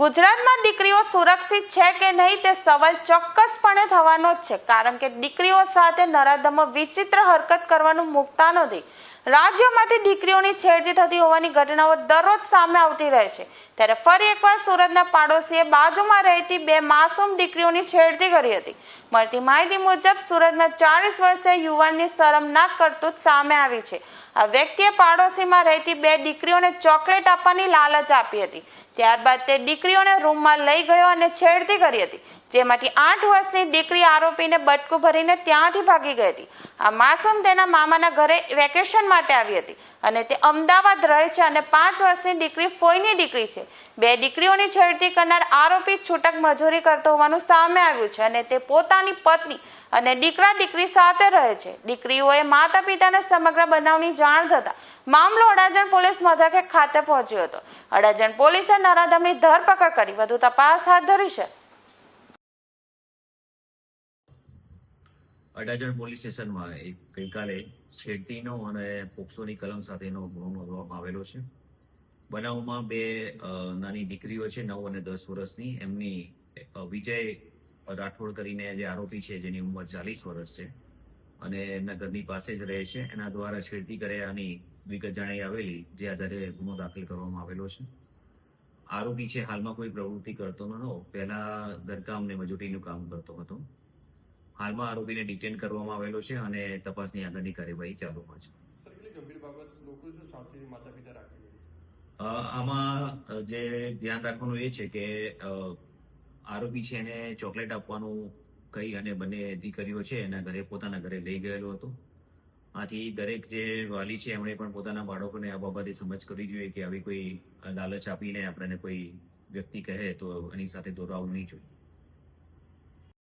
ગુજરાતમાં દીકરીઓ સુરક્ષિત છે કે નહીં તે સવાલ ચોક્કસપણે થવાનો જ છે. કારણ કે દીકરીઓ સાથે નરાધમો વિચિત્ર હરકત કરવાનું મૂકતા નથી. રાજ્યમાંથી દીકરીઓની છેડતી થતી હોવાની ઘટનાઓ દરરોજ સામે આવતી રહે છે. ત્યારે ફરી એકવાર સુરતના પાડોશીએ બાજુમાં રહેતી બે માસૂમ દીકરીઓની છેડતી કરી હતી. મળતી માહિતી મુજબ સુરતમાં ચાલીસ વર્ષીય યુવાનની શરમનાક કરતૂત સામે આવી છે. આ વ્યક્તિએ પાડોશીમાં રહેતી બે દીકરીઓને ચોકલેટ આપવાની લાલચ આપી હતી. ત્યારબાદ તે દીકરીઓને રૂમમાં લઈ ગયો અને છેડતી કરી હતી. જેમાંથી આઠ વર્ષની દીકરી આરોપીને બટકું ભરીને ત્યાંથી ભાગી ગઈ હતી. આ માસૂમ તેના મામાના ઘરે વેકેશન માટે આવી હતી. અને તે અમદાવાદ રહે છે અને પાંચ વર્ષની દીકરી ફોઈની દીકરી છે. બે દીકરીઓની છેડતી કરનાર આરોપી છૂટક મજૂરી કરતો હોવાનું સામે આવ્યું છે અને તે પોતાની પત્ની અને દીકરા દીકરી સાથે રહે છે. દીકરીઓએ માતા પિતાને સમગ્ર બનાવની જાણ થતા મામલો અડાજણ પોલીસ મથકે ખાતે પહોંચ્યો હતો. અડાજણ પોલીસે નરાધમની ધરપકડ કરી. વધુ તપાસ હાથ ધરી છે. અડાજણ પોલીસ સ્ટેશનમાં એક ગઈકાલે છેડતીનો અને પોક્સોની કલમ સાથેનો ગુનો નોંધવામાં આવેલો છે. બનાવમાં બે નાની દીકરીઓ છે, નવ અને દસ વર્ષની. એમની વિજય રાઠોડ કરીને જે આરોપી છે, જેની ઉંમર ચાલીસ વર્ષ છે અને એમના ઘરની પાસે જ રહે છે. એના દ્વારા છેડતી કર્યાની વિગત જાણી આવેલી, જે આધારે ગુનો દાખલ કરવામાં આવેલો છે. આરોપી છે, હાલમાં કોઈ પ્રવૃત્તિ કરતો નહોતો પહેલા ઘરકામ ને મજૂરીનું કામ કરતો હતો. હાલમાં આરોપીને ડિટેન કરવામાં આવેલો છે અને તપાસની આગળની કાર્યવાહી ચાલુમાં છે. આમાં જે ધ્યાન રાખવાનું એ છે કે આરોપી છે એને ચોકલેટ આપવાનું કહી અને બંને દીકરીઓ છે એના ઘરે પોતાના ઘરે લઈ ગયેલો હતો. આથી દરેક જે વાલી છે એમણે પણ પોતાના બાળકોને આ બાબતે સમજ કરવી જોઈએ કે આવી કોઈ લાલચ આપીને આપણને કોઈ વ્યક્તિ કહે તો એની સાથે દોરાવવું નહીં જોઈએ.